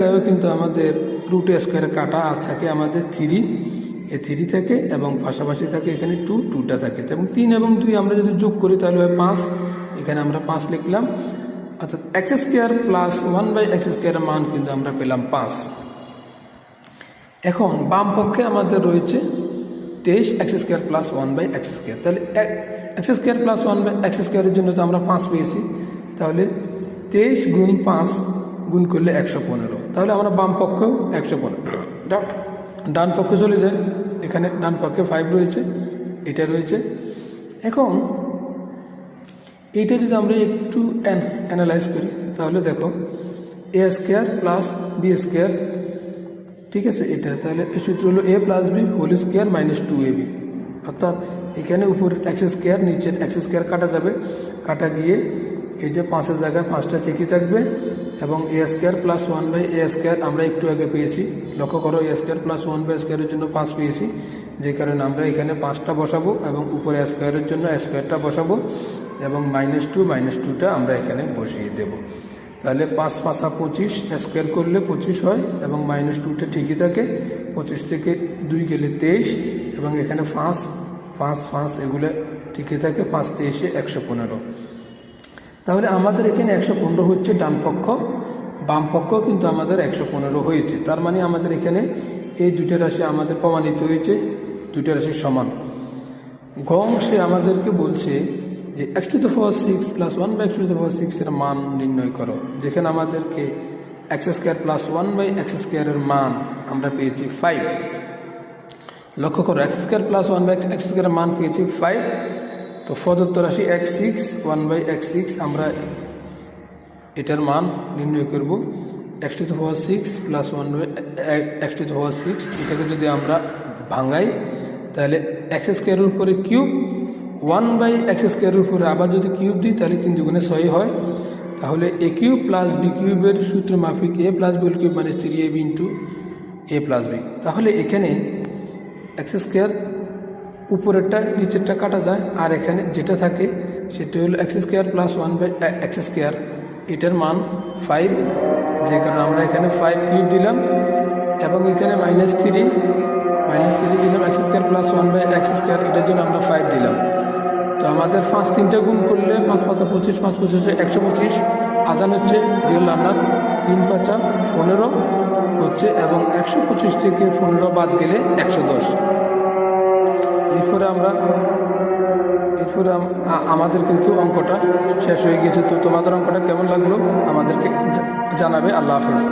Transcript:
জায়গায়ও কিন্তু আমাদের রুট স্কোয়ারে কাটা থাকে আমাদের থ্রি এ থ্রি থাকে এবং পাশাপাশি থাকে এখানে টু টুটা থাকে এবং তিন এবং দুই আমরা যদি যোগ করি তাহলে হয় পাঁচ। এখানে আমরা পাঁচ লিখলাম। অর্থাৎ x square plus one by x স্কোয়ারের মান কিন্তু আমরা পেলাম পাঁচ। এখন বাম পক্ষে আমাদের রয়েছে তেইশ x square plus one by x square তাহলে x square plus one by x স্কোয়ারের জন্য তো আমরা পাঁচ পেয়েছি। তাহলে তেইশ গুণ পাঁচ গুণ করলে একশো পনেরো। তাহলে আমরা বাম পক্ষেও একশো পনেরো। ডান পক্ষে চলে যায় এখানে ডান পক্ষে ফাইভ রয়েছে, এটা রয়েছে। এখন এইটা যদি আমরা একটু অ্যানালাইজ করি, তাহলে দেখো a square plus b square ঠিক আছে? এটা তাহলে এই সূত্র হলো a plus b whole square minus two a b অর্থাৎ এখানে উপর এক্স স্কোয়ার নিচের এক্স স্কোয়ার কাটা যাবে। কাটা গিয়ে এই যে পাঁচের জায়গায় পাঁচটা ঠিকই থাকবে এবং a square plus one by a square আমরা একটু আগে পেয়েছি। লক্ষ্য করো a square plus one by স্কোয়ারের জন্য পাঁচ পেয়েছি। যে কারণে আমরা এখানে পাঁচটা বসাবো এবং উপরে স্কোয়ারের জন্য স্কোয়ারটা বসাবো এবং মাইনাস টু মাইনাস টুটা আমরা এখানে বসিয়ে দেবো। তাহলে পাঁচ পাঁচা পঁচিশ স্কোয়ার করলে পঁচিশ হয় এবং মাইনাস টুটা ঠিকই থাকে। পঁচিশ থেকে দুই গেলে তেইশ এবং এখানে পাঁচ পাঁচ পাঁচ এগুলো ঠিকই থাকে। পাঁচ তেইশে একশো পনেরো। তাহলে আমাদের এখানে একশো পনেরো হচ্ছে ডান পক্ষ বাম পক্ষ কিন্তু আমাদের একশো পনেরো হয়েছে। তার মানে আমাদের এখানে এই দুইটা রাশি আমাদের প্রমাণিত হয়েছে, দুইটা রাশি সমান। গ অংশে আমাদেরকে বলছে যে x to the power six plus one by x to the power সিক্সের মান নির্ণয় করো, যেখানে আমাদেরকে x square plus one by x স্কোয়ারের মান আমরা পেয়েছি ফাইভ লক্ষ্য করো x square plus one by x স্কোয়ারের মান পেয়েছি ফাইভ তো প্রদত্ত রাশি x six one by x six আমরা এটার মান নির্ণয় করব। X to power six plus one by x to power six এটাকে যদি আমরা ভাঙাই, তাহলে এক্স স্কোয়ারের উপরে কিউব ওয়ান বাই এক্স স্কোয়ারের উপরে আবার যদি কিউব দিই, তাহলে তিন দুগুণে ছয় হয়। তাহলে এ কিউব প্লাস বি কিউবের সূত্র মাফিক এ প্লাস বি কিউব মানে three a b into a plus b তাহলে এখানে এক্স স্কোয়ার উপরেরটা, নিচেরটা কাটা যায়। আর এখানে যেটা থাকে, সেটা হলো x square plus one by x square এটার মান ফাইভ যে কারণে আমরা এখানে ফাইভ কিউব দিলাম। এবং এখানে মাইনাস থ্রি মাইনাস থ্রি দিলাম x square plus one by x square এটার জন্য আমরা ফাইভ দিলাম। তো আমাদের পাঁচ তিনটা গুণ করলে পাঁচ পাঁচা পঁচিশ, পাঁচ পঁচিশ একশো পঁচিশ। আজান হচ্ছে রিয়েল রান্নার তিন পাঁচা পনেরো হচ্ছে এবং একশো পঁচিশ থেকে পনেরো বাদ গেলে একশো দশ। এরপরে আমরা এরপরে আমাদের কিন্তু অঙ্কটা শেষ হয়ে গিয়েছে। তো তোমাদের অঙ্কটা কেমন লাগল আমাদেরকে জানাবে। আল্লাহ হাফেজ।